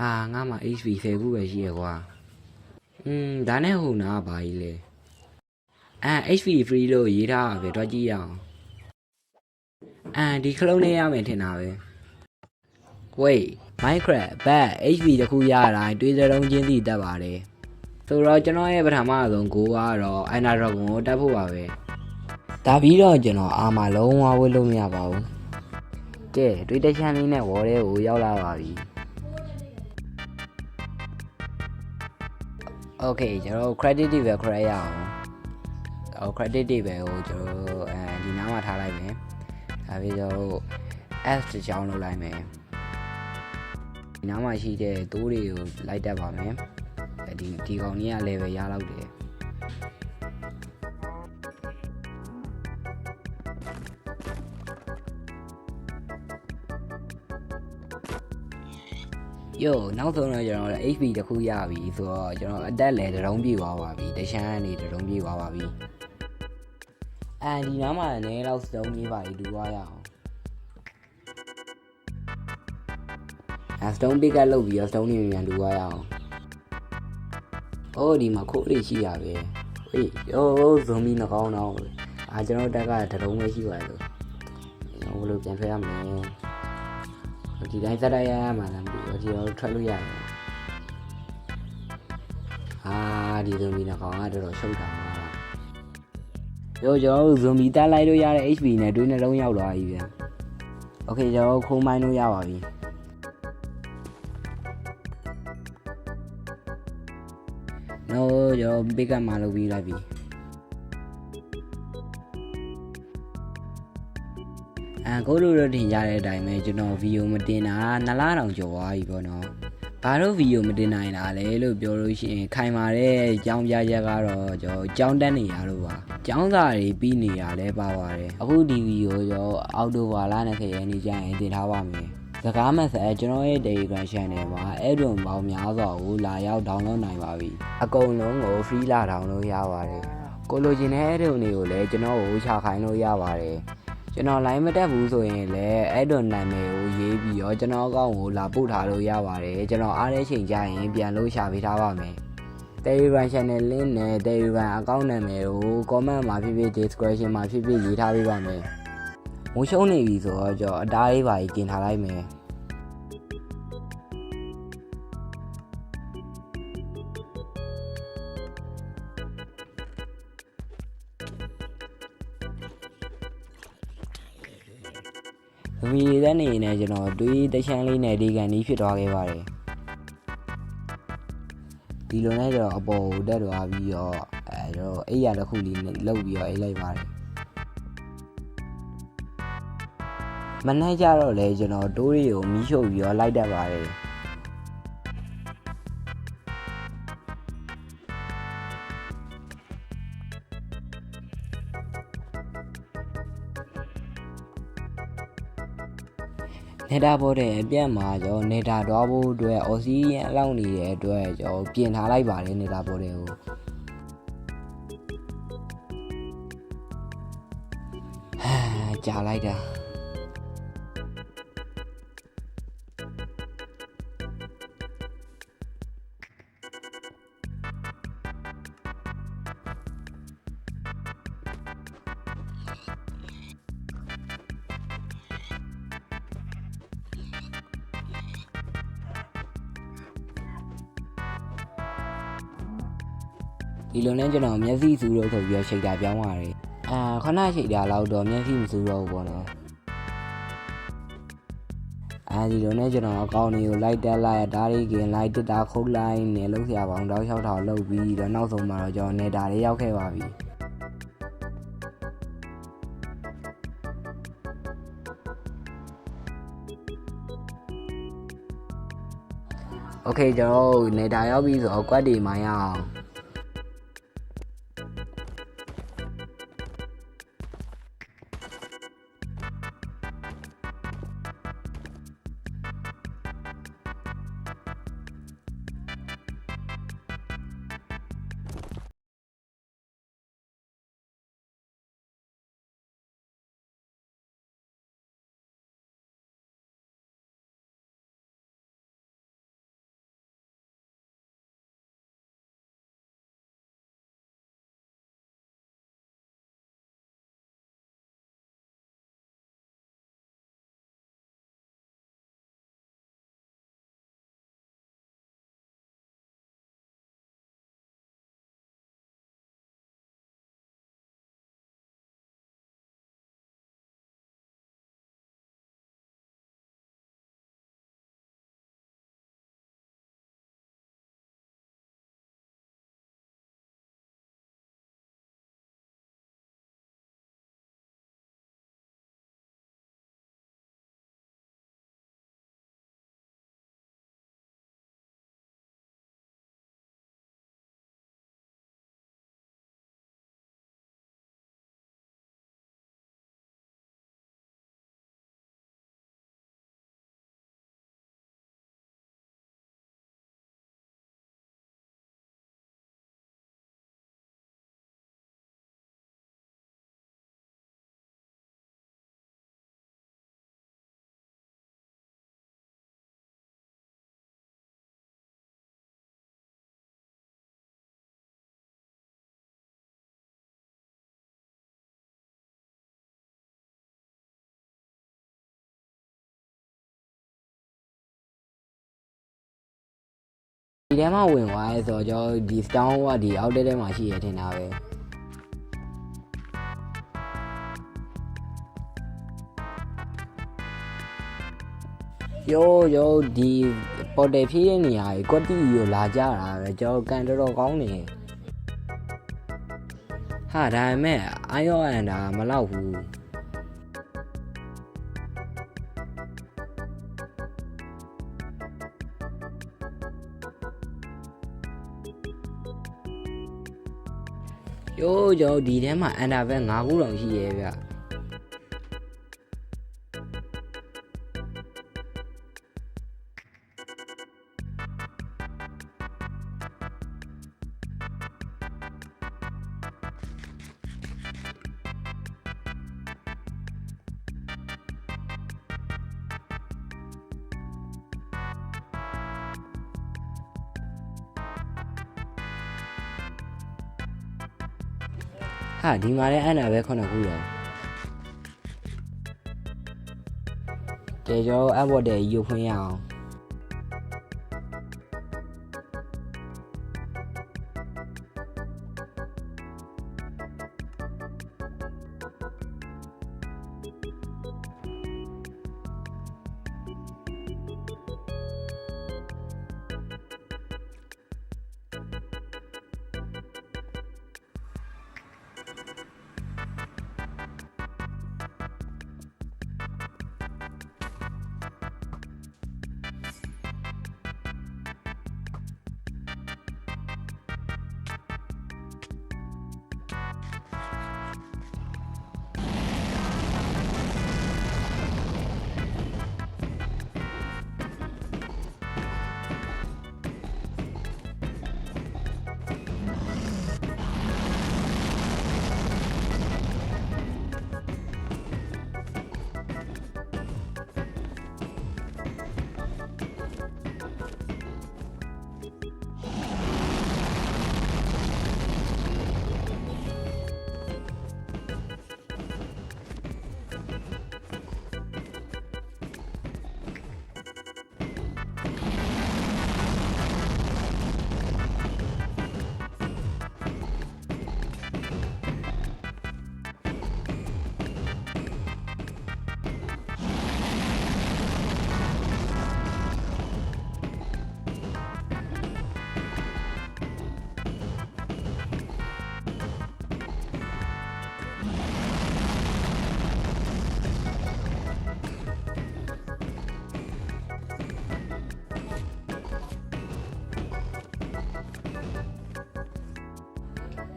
ဟာငါမှ HP 10ခုပဲရှိရကွာอืมဒါနဲ့ဟိုနာကဘာကြီးလဲအဲ HP free လို့ရေးထားတာပဲတွားကြည့်ရအောင်အဲဒီခလုံးလေးရမယ်ထင်တာပဲ wait minecraft bat HP တခုရတိုင်းတွေးစလုံးချင်းစီတက်ပါတယ်ဆိုတော့ကျွန်တော်ရဲ့ပထမဆုံး goal ကတော့ Ender Dragon ကိုတက်ဖို့ပါပဲဒါပြီးတော့ကျွန်တော်အာမလုံးဝဝတ်လို့မရပါဘူးကဲတွေးတချမ်းလေးနဲ့ဝေါ်တဲ့ကိုရောက်လာပါပြီ okay ကျွန်တော် credit တွေပဲ credit ရအောင်ဟို credit တွေပဲဟိုကျွန်တော်အဲဒီနားမှာထားလိုက်မယ်ဒါပြီးတော့ f တစ်ချောင်းလုပ်လိုက်မယ်ဒီနားမှာရှိတဲ့သိုးတွေကိုလိုက်တက်ပါမယ်ဒီဒီကောင်ကြီးက level ရလောက်တယ် ယိုနောက်ဆုံးတော့ကျွန်တော် HP တစ်ခုရပြီဆိုတော့ကျွန်တော်အသက်လည်းတစ်လုံးပြည့်သွားပါပြီတခြားကနေတစ်လုံးပြည့်သွားပါပြီအဲဒီနားမှာလည်းလောက်စတုံးလေးပါလေတူသွားရအောင်အဲစတုံးပစ်ကလုပ်ပြီးတော့စတုံးလေးမြန်တူသွားရအောင်အိုးဒီမှာခိုးလေးရှိရပဲဟေးယိုးဇွန်ဘီနှကောင်းတော့အာကျွန်တော်တက်ကတစ်လုံးပဲရှိပါလို့ကျွန်တော်ဘယ်လိုပြန်ထွက်ရမလဲ ဒီတိုင်းစက်တိုက်ရရမှာလားမသိဘူးဒီတော့ထွက်လို့ရတယ်အာဒီဇွန်ဘီနှကောင်းကတော်တော်ရှုပ်တာပါရောကျွန်တော်ဇွန်ဘီတက်လိုက်လို့ရတဲ့ HP နဲ့တွင်းနှလုံးရောက်သွားပြီဗျာโอเคကျွန်တော်ခုံးမိုင်းလို့ရပါပြီ no ကျွန်တော် pick up မှာလုပ်ပြီးလိုက်ပြီ ကိုလိုလိုတင်ကြတဲ့အတိုင်းပဲကျွန်တော်ဗီဒီယိုမတင်တာနှစ်လတောင်ကျော်သွားပြီပေါ့နော်ဘာလို့ဗီဒီယိုမတင်နိုင်တာလဲလို့ပြောလို့ရှိရင်ခိုင်မာတဲ့အကြောင်းပြချက်ကတော့ကျွန်တော်ကြောင်းတက်နေရလို့ပါကျောင်းစာတွေပြီးနေရလဲပါပါတယ်အခုဒီဗီဒီယိုကျွန်တော်အောက်တိုဘာလ20ရက်နေ့ကျရင်တင်ထားပါမယ်စကားမဆက်ကျွန်တော်ရဲ့ Telegram channel မှာအဲ့ဒွန်ပေါင်းများစွာကိုလာရောက် download နိုင်ပါပြီအကုန်လုံးကို free လာ download ရပါတယ်ကိုလိုချင်တဲ့အဲ့ဒွန်တွေကိုလည်းကျွန်တော်ကိုချခိုင်းလို့ရပါတယ် ကျွန်တော် line မတက်ဘူးဆိုရင်လည်းအဲ့ဒွန်နာမည်ကိုရေးပြီးတော့ကျွန်တော်အကောင့်ကိုလာပို့ထားလို့ရပါတယ်ကျွန်တော်အားတဲ့ချိန်ကျရင်ပြန်လို့ရှာပေးထားပါမယ် Telegram channel link နဲ့ Telegram account နာမည်ကို comment မှာဖြစ်ဖြစ် description မှာဖြစ်ဖြစ်ရေးထားပေးပါမယ်မိုးရှုံးနေပြီဆိုတော့ကျွန်တော်အတားလေးပါကြီးกินထားလိုက်မယ် မမီတဲ့နေနဲ့ကျွန်တော်တွေးတချမ်းလေးနဲ့ဒီကန်ကြီးဖြစ်သွားခဲ့ပါတယ်ဒီလိုနဲ့ကျွန်တော်အပေါ်ကိုတက်သွားပြီးတော့အဲကျွန်တော်အိပ်ရတစ်ခုလေးနဲ့လှုပ်ပြီးတော့အိပ်လိုက်ပါတယ်မနေ့ကျတော့လေကျွန်တော်တိုးတွေကိုမီးရှို့ပြီးတော့လိုက်တတ်ပါတယ် နေတာပေါ်တဲ့အပြက်မှာကျွန်တော်နေတာတော့ဖို့အတွက်အော်စီဂျင်အလောက်နေတဲ့အတွက်ကျွန်တော်ပြင်ထားလိုက်ပါတယ်နေတာပေါ်တဲ့ကိုဟာကြာလိုက်တာ ဒီလိုနဲ့ကျွန်တော်မျက်စိစူးတော့ဆိုပြီးတော့ရှိတ်တာပြောင်းသွားတယ်အာခဏရှိတ်တာလောက်တော့မျက်စိမစူးတော့ဘူးပေါ့နော်အာဒီလိုနဲ့ကျွန်တော်အကောင့်တွေကိုလိုက်တက်လိုက်ဒါတွေကင်လိုက်တက်တာခုတ်လိုက်နေလောက်ဆရာပေါင်းတောက်လျှောက်ထောင်လုပ်ပြီးတော့နောက်ဆုံးမှာတော့ကျွန်တော်နေတာလေးရောက်ခဲ့ပါပြီโอเคကျွန်တော်တို့နေတာရောက်ပြီဆိုတော့ကွက်တွေမှရအောင် ဒီထဲမှာဝင်သွားရဲဆိုတော့ကျွန်တော်ဒီ Star Wars ကဒီအောက်တဲထဲမှာရှိရထင်တာပဲယောယောဒီပေါ်တယ်ဖြည့်တဲ့နေရာကြီးကွက်တီကိုလာကြတာပဲကျွန်တော်ကန်တော်တော်ကောင်းနေဟာဒါပေမဲ့အာယောအန်တာမလောက်ဘူး ယောယောဒီထဲမှာအန်တာပဲ9ခုတောင်ရှိရဲ့ဗျ ဟာဒီမှာလည်းအဲ့နာပဲခုနှစ်ခုတော့ကဲကျွန်တော်အဘော်တဲ့ယူဖွင့်ရအောင်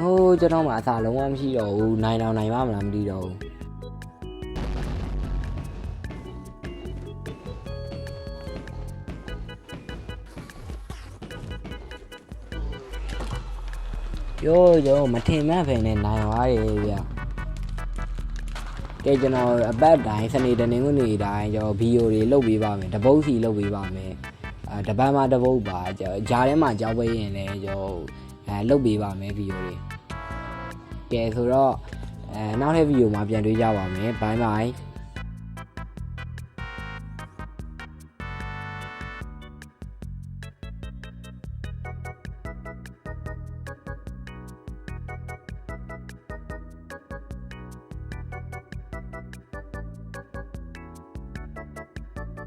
ဟိုးကျွန်တော်မှအသာလုံးဝမရှိတော့ဘူးနိုင်တော့နိုင်ပါမလားမသိတော့ဘူးယောယောမထင်မှတ်ဖ ೇನೆ နိုင်သွားရေဗျကဲကျွန်တော်အပတ်တိုင်းစနေတနင်္ဂနွေတိုင်းကျွန်တော်ဗီဒီယိုတွေလုပ်ပေးပါမယ်တပုတ်စီလုပ်ပေးပါမယ်အဲတပတ်မှတပုတ်ပါကျွန်တော်ဂျားထဲမှာကြောက်ပေးရင်လည်းကျွန်တော်အဲလုပ်ပေးပါမယ်ဗီဒီယိုတွေ ကဲဆိုတော့အဲနောက်ထပ်ဗီဒီယိုမှာပြန်တွေ့ကြပါမယ်ဘိုင်ဘိုင်